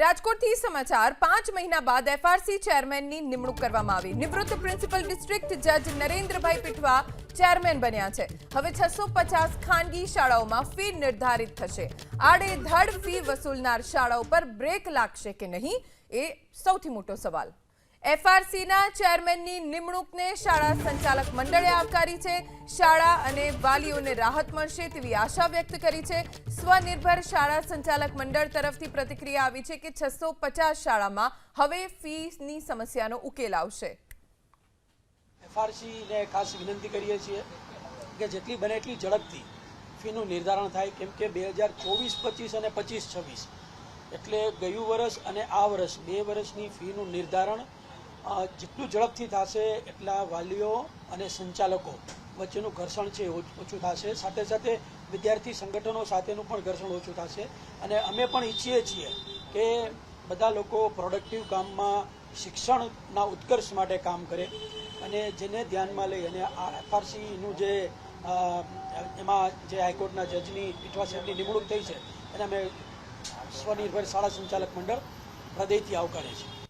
રાજકોટથી સમાચાર, પાંચ મહિના બાદ એફઆરસી ચેરમેનની નિમણૂક કરવામાં આવી. નિવૃત્ત પ્રિન્સિપલ ડિસ્ટ્રિક્ટ જજ નરેન્દ્રભાઈ પીઠવા ચેરમેન બન્યા છે. હવે છસો પચાસ ખાનગી શાળાઓમાં ફી નિર્ધારિત થશે. આડેધડ ફી વસૂલનાર શાળાઓ પર બ્રેક લાગશે કે નહીં, એ સૌથી મોટો સવાલ. એફઆરસીના ચેરમેનની નિમણૂકને શાળા સંચાલક મંડળે આવકારી છે. શાળા અને વાલીઓને રાહત મળશે તેવી આશા વ્યક્ત કરી છે. સ્વનિર્ભર શાળા સંચાલક મંડળ તરફથી પ્રતિક્રિયા આવી છે કે છસો શાળામાં હવે ફીની સમસ્યાનો ઉકેલ આવશે. એફઆરસીને ખાસ વિનંતી કરીએ છીએ કે જેટલી બને એટલી ઝડપથી ફીનું નિર્ધારણ થાય, કેમ કે બે હજાર ચોવીસ, પચીસ અને પચીસ છવ્વીસ. એટલે ગયું વર્ષ અને આ વર્ષ બે વર્ષની ફીનું નિર્ધારણ જેટલું ઝડપથી થશે એટલા વાલીઓ અને સંચાલકો વચ્ચેનું ઘર્ષણ છે ઓછું થશે. સાથે સાથે વિદ્યાર્થી સંગઠનો સાથેનું પણ ઘર્ષણ ઓછું થશે. અને અમે પણ ઈચ્છીએ છીએ કે બધા લોકો પ્રોડક્ટિવ કામમાં શિક્ષણના ઉત્કર્ષ માટે કામ કરે અને જેને ધ્યાનમાં લઈ અને આ એફઆરસીનું જે એમાં જે હાઈકોર્ટના જજની પીઠવા સાહેબની નિમણૂક થઈ છે, એને અમે સ્વનિર્ભર શાળા સંચાલક મંડળ હૃદયથી આવકારે છે.